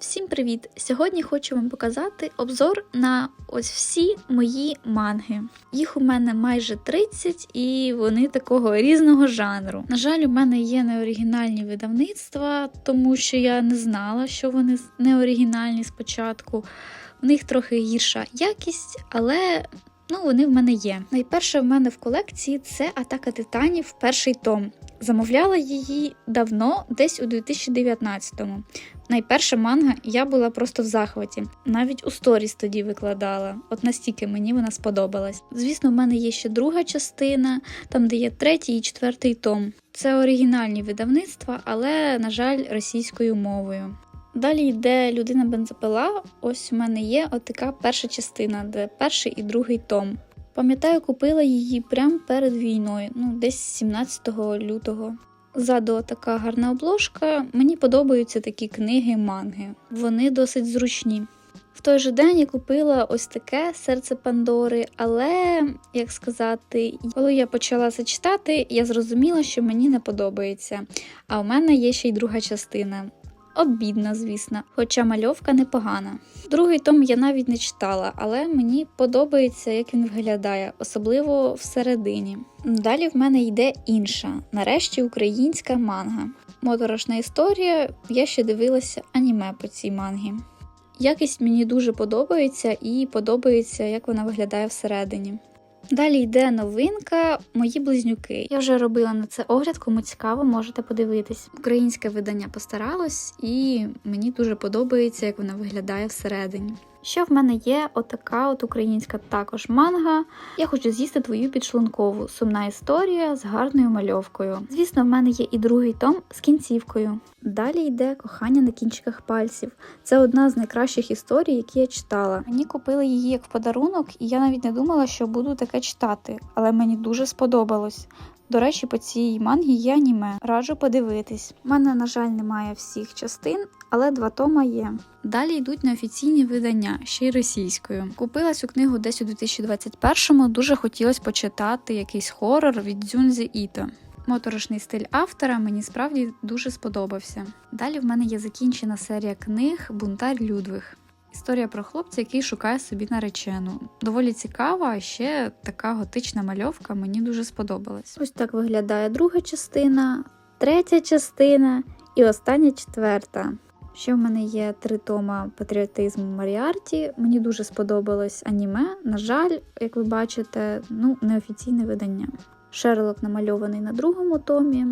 Всім привіт! Сьогодні хочу вам показати обзор на ось всі мої манги. Їх у мене майже 30 і вони такого різного жанру. На жаль, у мене є неоригінальні видавництва, тому що я не знала, що вони неоригінальні спочатку. В них трохи гірша якість, але ну, вони в мене є. Найперше в мене в колекції це Атака Титанів, перший том. Замовляла її давно, десь у 2019-му. Найперша манга я була просто в захваті. Навіть у сторіс тоді викладала. От настільки мені вона сподобалась. Звісно, в мене є ще друга частина, там де є третій і четвертий том. Це оригінальні видавництва, але, на жаль, російською мовою. Далі йде людина бензопила. Ось у мене є отака перша частина, де перший і другий том. Пам'ятаю, купила її прямо перед війною, ну десь 17 лютого. Ззаду така гарна обложка. Мені подобаються такі книги манги. Вони досить зручні. В той же день я купила ось таке серце Пандори, але як сказати, коли я почала це читати, я зрозуміла, що мені не подобається. А у мене є ще й друга частина. Обідна, звісно, хоча мальовка непогана. Другий том я навіть не читала, але мені подобається, як він виглядає, особливо всередині. Далі в мене йде інша, нарешті українська манга. Моторошна історія, я ще дивилася аніме по цій мангі. Якість мені дуже подобається і подобається, як вона виглядає всередині. Далі йде новинка Мої близнюки. Я вже робила на це огляд, кому цікаво, можете подивитись. Українське видання постаралось, і мені дуже подобається, як вона виглядає всередині. Що в мене є отака от українська також манга. Я хочу з'їсти твою підшлункову. Сумна історія з гарною мальовкою. Звісно, в мене є і другий том з кінцівкою. Далі йде кохання на кінчиках пальців. Це одна з найкращих історій, які я читала. Мені купили її як в подарунок, і я навіть не думала, що буду таке читати, але мені дуже сподобалось. До речі, по цій мангі є аніме. Раджу подивитись. У мене, на жаль, немає всіх частин, але два тома є. Далі йдуть неофіційні видання, ще й російською. Купила цю книгу десь у 2021-му. Дуже хотілося почитати якийсь хорор від Дзюнзі Іто. Моторошний стиль автора мені справді дуже сподобався. Далі в мене є закінчена серія книг Бунтар Людвиг. Історія про хлопця, який шукає собі наречену. Доволі цікава, а ще така готична мальовка мені дуже сподобалась. Ось так виглядає друга частина, третя частина і остання четверта. Ще в мене є три тома патріотизму Маріарті. Мені дуже сподобалось аніме. На жаль, як ви бачите, ну неофіційне видання. Шерлок намальований на другому томі,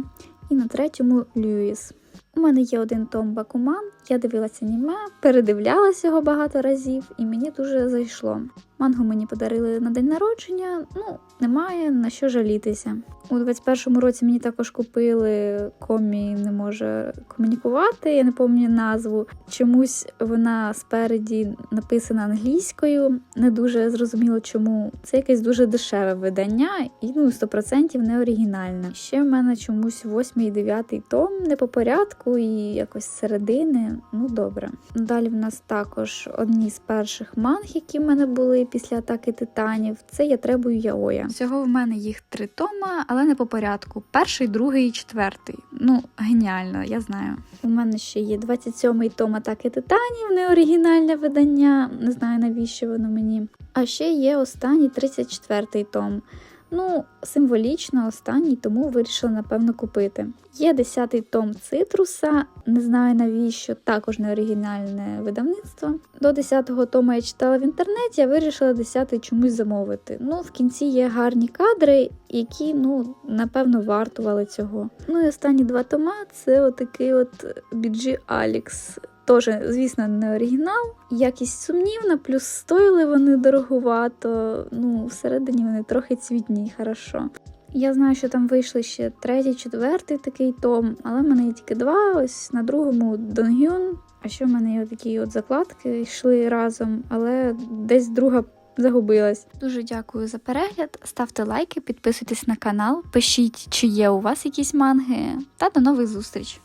і на третьому Льюіс. У мене є один том Бакуман, я дивилася аніме, передивлялася його багато разів, і мені дуже зайшло. Мангу мені подарили на день народження, ну, немає на що жалітися. У 21-му році мені також купили комі не може комунікувати, я не пам'ятаю назву. Чомусь вона спереді написана англійською, не дуже зрозуміло чому. Це якесь дуже дешеве видання і ну 100% не оригінальне. Ще в мене чомусь 8 і 9 том не по порядку і якось середини. Ну добре. Далі в нас також одні з перших манг, які в мене були після атаки титанів. Це я требую Яоя. Всього в мене їх три тома, але не по порядку. Перший, другий і четвертий. Ну, геніально, я знаю. У мене ще є 27-й том атаки титанів, неоригінальне видання. Не знаю навіщо воно мені. А ще є останній 34-й том. Ну, символічно останній, тому вирішила, напевно, купити. Є 10-й том цитруса, не знаю навіщо, також не оригінальне видавництво. До 10-го тому я читала в інтернеті, а вирішила 10-й чомусь замовити. Ну, в кінці є гарні кадри, які, ну, напевно, вартували цього. Ну і останні два тома це отакий от BG Алікс. Теж, звісно, не оригінал, якість сумнівна, плюс стоїли вони дороговато. Ну, всередині вони трохи цвітні, хорошо. Я знаю, що там вийшли ще третій, четвертий такий том, але в мене є тільки два. Ось на другому Донгюн. А ще в мене є такі от закладки, йшли разом, але десь друга загубилась. Дуже дякую за перегляд. Ставте лайки, підписуйтесь на канал, пишіть, чи є у вас якісь манги, та до нових зустріч!